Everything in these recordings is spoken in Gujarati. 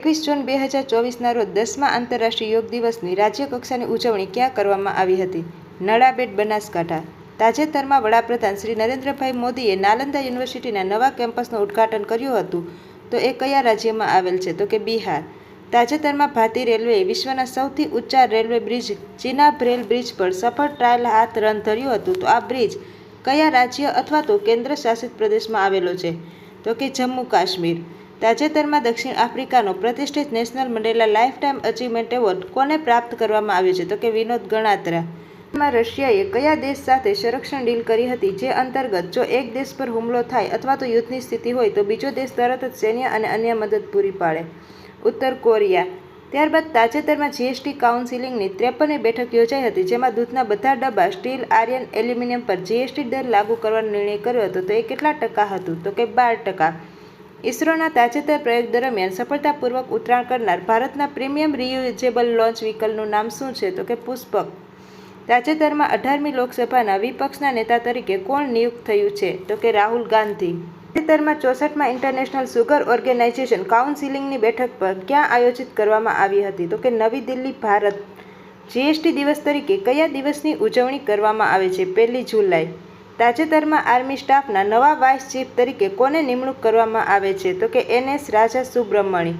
એકવીસ જૂન બે હજાર ચોવીસના રોજ દસમા આંતરરાષ્ટ્રીય યોગ દિવસની રાજ્ય કક્ષાની ઉજવણી ક્યાં કરવામાં આવી હતી? નડાબેટ, બનાસકાંઠા. તાજેતરમાં વડાપ્રધાન શ્રી નરેન્દ્રભાઈ મોદીએ નાલંદા યુનિવર્સિટીના નવા કેમ્પસનું ઉદ્ઘાટન કર્યું હતું. તો એ કયા રાજ્યમાં આવેલ છે? તો કે બિહાર. તાજેતરમાં ભારતીય રેલવેએ વિશ્વના સૌથી ઊંચા railway bridge Chenab rail bridge પર સફળ ટ્રાયલ હાથ રન ધર્યું હતું. તો આ બ્રિજ કયા રાજ્ય અથવા તો કેન્દ્ર શાસિત પ્રદેશમાં આવેલો છે? તો કે જમ્મુ કાશ્મીર. તાજેતરમાં દક્ષિણ આફ્રિકાનો પ્રતિષ્ઠિત national Mandela lifetime achievement award કોને પ્રાપ્ત કરવામાં આવ્યો છે? તો કે વિનોદ ગણાત્રા. માં રશિયાએ કયા દેશ સાથે સંરક્ષણ ડીલ કરી હતી જે અંતર્ગત જો એક દેશ પર હુમલો થાય અથવા તો યુદ્ધની સ્થિતિ હોય તો બીજો દેશ તરત જ સૈન્ય અને અન્ય મદદ પૂરી પાડે. ઉત્તર કોરિયા. ત્યારબાદ તાજેતરમાં જીએસટી કાઉન્સિલિંગની ત્રેપનની બેઠક યોજાઈ હતી જેમાં દૂધના બધા ડબ્બા સ્ટીલ, આર્યન, એલ્યુમિનિયમ પર જીએસટી દર લાગુ કરવાનો નિર્ણય કર્યો હતો. તો એ કેટલા ટકા હતું? તો કે બાર ટકા. ઇસરોના તાજેતર પ્રયોગ દરમિયાન સફળતાપૂર્વક ઉતરાણ કરનાર ભારતના પ્રીમિયમ રિયુઝેબલ લોન્ચ વ્હીકલનું નામ શું છે? તો કે પુષ્પક. તાજેતરમાં અઢારમી લોકસભાના વિપક્ષના નેતા તરીકે કોણ નિયુક્ત થયું છે? તો કે રાહુલ ગાંધી. તાજેતરમાં ચોસઠમાં ઇન્ટરનેશનલ સુગર ઓર્ગેનાઇઝેશન કાઉન્સિલિંગની બેઠક પર ક્યાં આયોજિત કરવામાં આવી હતી? તો કે નવી દિલ્હી, ભારત. જીએસટી દિવસ તરીકે કયા દિવસની ઉજવણી કરવામાં આવે છે? પહેલી જુલાઈ. તાજેતરમાં આર્મી સ્ટાફના નવા વાઇસ ચીફ તરીકે કોને નિમણૂક કરવામાં આવે છે? તો કે NS Raja Subramani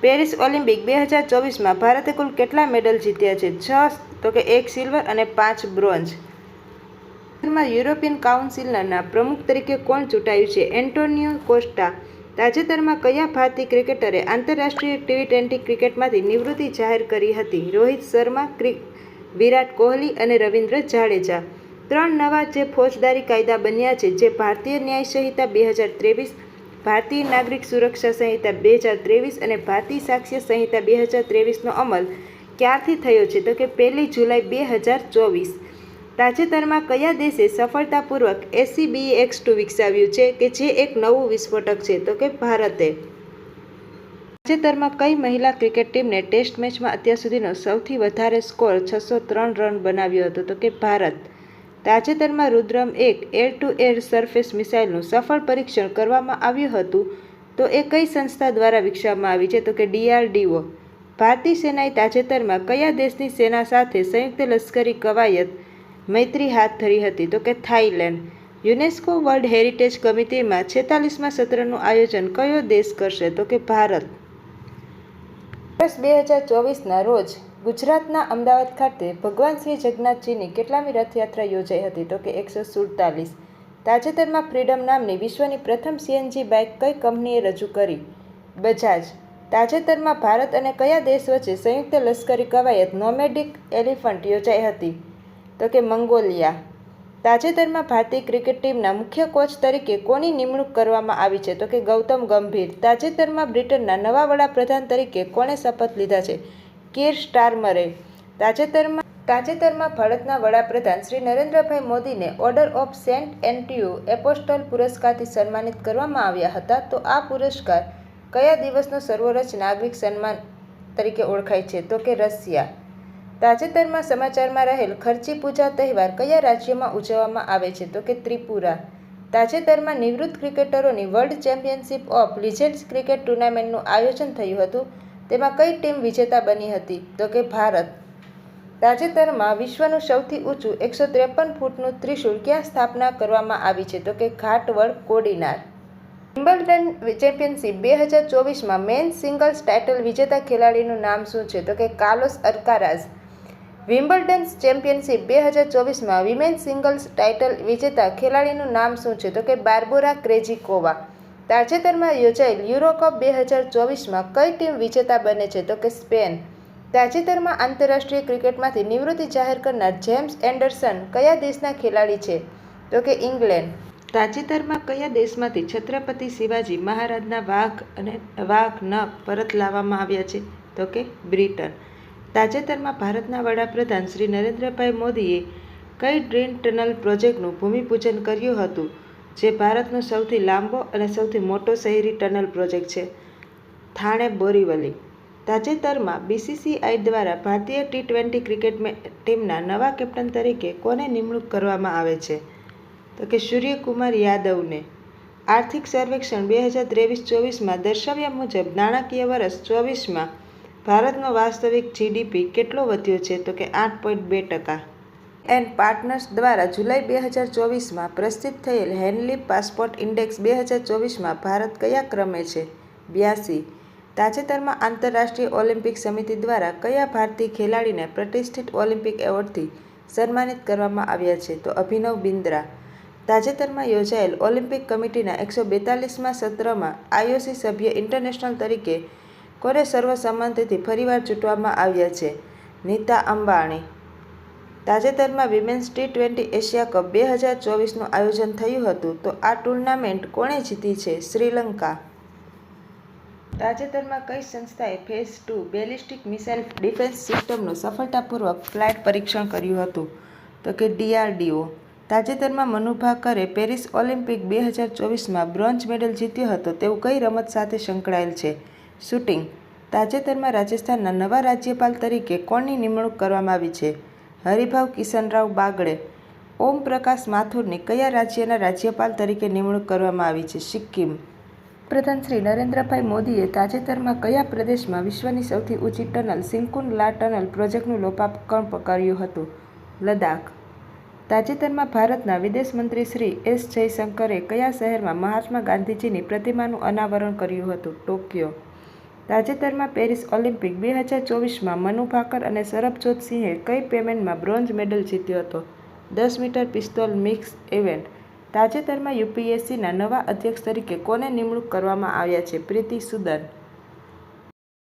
Paris Olympic બે હજાર ચોવીસમાં ભારતે કુલ કેટલા મેડલ જીત્યા છે? છ, તો કે એક સિલ્વર અને પાંચ બ્રોન્ઝ. તાજેતરમાં યુરોપિયન કાઉન્સિલના પ્રમુખ તરીકે કોણ ચૂંટાયું છે? Antonio Costa. તાજેતરમાં કયા ભારતીય ક્રિકેટરે આંતરરાષ્ટ્રીય ટી ટ્વેન્ટી ક્રિકેટમાંથી નિવૃત્તિ જાહેર કરી હતી? રોહિત શર્મા વિરાટ કોહલી અને રવિન્દ્ર જાડેજા. ત્રણ નવા જે ફોજદારી કાયદા બન્યા છે, જે ભારતીય ન્યાય સંહિતા બે હજાર ત્રેવીસ, ભારતીય નાગરિક સુરક્ષા સંહિતા બે હજાર ત્રેવીસ અને ભારતીય સાક્ષ્ય સંહિતા બે હજાર ત્રેવીસનો અમલ ક્યારથી થયો છે? તો કે પહેલી જુલાઈ બે હજાર ચોવીસ. તાજેતરમાં કયા દેશે સફળતાપૂર્વક એસસીબીએક્સ ટુ વિકસાવ્યું છે કે જે એક નવું વિસ્ફોટક છે? તો કે ભારતે. તાજેતરમાં કઈ મહિલા ક્રિકેટ ટીમને ટેસ્ટ મેચમાં અત્યાર સુધીનો સૌથી વધારે સ્કોર છસો ત્રણ રન બનાવ્યો હતો? તો કે ભારત. તાજેતરમાં રુદ્રમ એક એર ટુ એર સરફેસ મિસાઇલનું સફળ પરીક્ષણ કરવામાં આવ્યું હતું. તો એ કઈ સંસ્થા દ્વારા વિકસાવવામાં આવી છે? તો કે ડીઆરડીઓ ભારતીય સેનાએ તાજેતરમાં કયા દેશની સેના સાથે સંયુક્ત લશ્કરી કવાયત મૈત્રી હાથ ધરી હતી? તો કે થાઈલેન્ડ યુનેસ્કો વર્લ્ડ હેરિટેજ કમિટીમાં છેતાલીસમાં સત્રનું આયોજન કયો દેશ કરશે? તો કે ભારત. વર્ષ બે હજાર ચોવીસના રોજ ગુજરાતના અમદાવાદ ખાતે ભગવાન શ્રી જગન્નાથજીની કેટલામી રથયાત્રા યોજાઈ હતી તો કે એકસો સુડતાલીસ. તાજેતરમાં ફ્રીડમ નામની વિશ્વની પ્રથમ સીએનજી બાઇક કઈ કંપનીએ રજૂ કરી? બજાજ. તાજેતરમાં ભારત અને કયા દેશ વચ્ચે સંયુક્ત લશ્કરી કવાયત નોમેડિક એલિફન્ટ યોજાઈ હતી? તો કે મંગોલિયા. તાજેતરમાં ભારતીય ક્રિકેટ ટીમના મુખ્ય કોચ તરીકે કોની નિમણૂક કરવામાં આવી છે? તો કે ગૌતમ ગંભીર. તાજેતરમાં બ્રિટનના નવા વડાપ્રધાન તરીકે કોણે શપથ લીધા છે? કીર સ્ટારમરે તાજેતરમાં તાજેતરમાં ભારતના વડાપ્રધાન શ્રી નરેન્દ્રભાઈ મોદીને order of Saint Andrew apostle પુરસ્કારથી સન્માનિત કરવામાં આવ્યા હતા. તો આ પુરસ્કાર કયા દિવસનો સર્વોચ્ચ નાગરિક સન્માન તરીકે ઓળખાય છે? તો કે રશિયા. તાજેતરમાં સમાચારમાં રહેલ ખર્ચી પૂજા તહેવાર કયા રાજ્યમાં ઉજવવામાં આવે છે? તો કે ત્રિપુરા. તાજેતરમાં નિવૃત્ત ક્રિકેટરોની world championship of legends cricket ટુર્નામેન્ટનું આયોજન થયું હતું. તેમાં કઈ ટીમ વિજેતા બની હતી? તો કે ભારત. તાજેતરમાં વિશ્વનું સૌથી ઊંચું એકસો ત્રેપન ફૂટનું ત્રિશૂળ ક્યાં સ્થાપના કરવામાં આવી છે? તો કે ઘાટવડ કોડીનાર. વિમ્બલ્ડન ચેમ્પિયનશિપ બે હજાર ચોવીસમાં મેન સિંગલ્સ ટાઇટલ વિજેતા ખેલાડીનું નામ શું છે? તો કે કાર્લોસ અરકારાઝ વિમ્બલ્ડન ચેમ્પિયનશિપ બે હજાર ચોવીસમાં વિમેન સિંગલ્સ ટાઇટલ વિજેતા ખેલાડીનું નામ શું છે? તો કે બાર્બોરા ક્રેજિકોવા તાજેતરમાં યોજાયેલ યુરોકપ બે હજાર ચોવીસમાં કઈ ટીમ વિજેતા બને છે? તો કે સ્પેન. તાજેતરમાં આંતરરાષ્ટ્રીય ક્રિકેટમાંથી નિવૃત્તિ જાહેર કરનાર જેમ્સ એન્ડરસન કયા દેશના ખેલાડી છે? તો કે ઇંગ્લેન્ડ. તાજેતરમાં કયા દેશમાંથી છત્રપતિ શિવાજી મહારાજના વાઘ અને વાઘ નખ પરત લાવવામાં આવ્યા છે? તો કે બ્રિટન. તાજેતરમાં ભારતના વડાપ્રધાન શ્રી નરેન્દ્રભાઈ મોદીએ કઈ ડ્રેન ટનલ પ્રોજેક્ટનું ભૂમિપૂજન કર્યું હતું? જે ભારતનો સૌથી લાંબો અને સૌથી મોટો શહેરી ટનલ પ્રોજેક્ટ છે, થાણે બોરીવલી. તાજેતરમાં બીસીસીઆઈ દ્વારા ભારતીય ટી ટ્વેન્ટી ક્રિકેટ ટીમના નવા કેપ્ટન તરીકે કોને નિમણૂક કરવામાં આવે છે? તો કે સૂર્યકુમાર યાદવને. આર્થિક સર્વેક્ષણ બે હજાર ત્રેવીસ ચોવીસમાં દર્શાવ્યા મુજબ નાણાકીય વર્ષ ચોવીસમાં ભારતનો વાસ્તવિક જીડીપી કેટલો વધ્યો છે? તો કે આઠ પોઈન્ટ બે ટકા. એન્ડ પાર્ટનર્સ દ્વારા જુલાઈ બે હજાર ચોવીસમાં પ્રસિદ્ધ થયેલ હેનલી પાસપોર્ટ ઇન્ડેક્સ બે હજાર ચોવીસમાં ભારત કયા ક્રમે છે? બ્યાસી. તાજેતરમાં આંતરરાષ્ટ્રીય ઓલિમ્પિક સમિતિ દ્વારા કયા ભારતીય ખેલાડીને પ્રતિષ્ઠિત ઓલિમ્પિક એવોર્ડથી સન્માનિત કરવામાં આવ્યા છે? તો અભિનવ બિંદ્રા. તાજેતરમાં યોજાયેલ ઓલિમ્પિક કમિટીના એકસો બેતાલીસમાં સત્રમાં આઈઓસી સભ્ય ઇન્ટરનેશનલ તરીકે કોને સર્વસંમતિથી ફરીવાર ચૂંટવામાં આવ્યા છે. નીતા અંબાણી. તાજેતરમાં women's T twenty Asia cup બે હજાર ચોવીસનું આયોજન થયું હતું. તો આ ટુર્નામેન્ટ કોણે જીતી છે? શ્રીલંકા. તાજેતરમાં કઈ સંસ્થાએ phase two ballistic missile defence સિસ્ટમનું સફળતાપૂર્વક ફ્લાઇટ પરીક્ષણ કર્યું હતું? તો કે ડીઆરડીઓ તાજેતરમાં મનુભાકરે પેરિસ ઓલિમ્પિક બે હજાર ચોવીસમાં બ્રોન્ઝ મેડલ જીત્યો હતો. તેવું કઈ રમત સાથે સંકળાયેલ છે? શૂટિંગ. તાજેતરમાં રાજસ્થાનના નવા રાજ્યપાલ તરીકે કોની નિમણૂક કરવામાં આવી છે? હરિભાવ કિશનરાવ બાગડે ઓમ પ્રકાશ માથુરની કયા રાજ્યના રાજ્યપાલ તરીકે નિમણૂક કરવામાં આવી છે? સિક્કિમ. પ્રધાન શ્રી નરેન્દ્રભાઈ મોદીએ તાજેતરમાં કયા પ્રદેશમાં વિશ્વની સૌથી ઊંચી ટનલ સિંકુન લા ટનલ પ્રોજેક્ટનું લોકાર્પણ કર્યું હતું? લદ્દાખ. તાજેતરમાં ભારતના વિદેશ મંત્રી શ્રી એસ જયશંકરે કયા શહેરમાં મહાત્મા ગાંધીજીની પ્રતિમાનું અનાવરણ કર્યું હતું? ટોક્યો. તાજેતરમાં પેરિસ ઓલિમ્પિક બે હજાર ચોવીસમાં મનુ ભાકર અને સરબજોત સિંહે કઈ પેમેન્ટમાં બ્રોન્ઝ મેડલ જીત્યો હતો? દસ મીટર પિસ્તોલ મિક્સ ઇવેન્ટ. તાજેતરમાં યુપીએસસીના નવા અધ્યક્ષ તરીકે કોને નિમણૂક કરવામાં આવ્યા છે? પ્રીતિ સુદન.